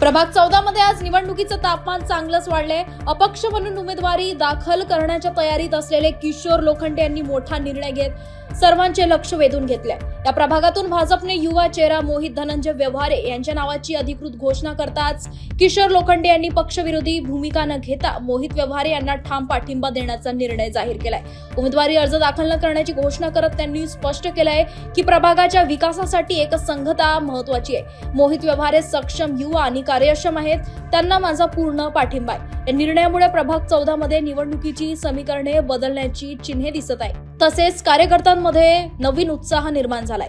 प्रभाग चौदा मध्ये आज निवडणुकीचं तापमान चांगलंच वाढलंय. अपक्ष म्हणून उमेदवारी दाखल करण्याच्या तयारीत असलेले किशोर लोखंडे यांनी मोठा निर्णय घेत सर्वांचे लक्ष वेधून घेतलंय. या प्रभागातून भाजपने युवा चेहरा मोहित धनंजय व्यवहारे यांच्या नावाची अधिकृत घोषणा करताच किशोर लोखंडे यांनी पक्षविरोधी भूमिका न घेता मोहित व्यवहारे यांना ठाम पाठिंबा देण्याचा निर्णय जाहीर केलाय. उमेदवारी अर्ज दाखल न करण्याची घोषणा करत त्यांनी स्पष्ट केलंय की प्रभागाच्या विकासासाठी एक संघता महत्वाची आहे. मोहित व्यवहारे सक्षम युवा आणि कार्यक्षम आहेत त्यांना माझा पूर्ण पाठिंबा आहे. या निर्णयामुळे प्रभाग चौदा मध्ये निवडणुकीची समीकरणे बदलण्याची चिन्हे दिसत आहे तसेच कार्यकर्त्यांमध्ये नवीन उत्साह निर्माण झालाय.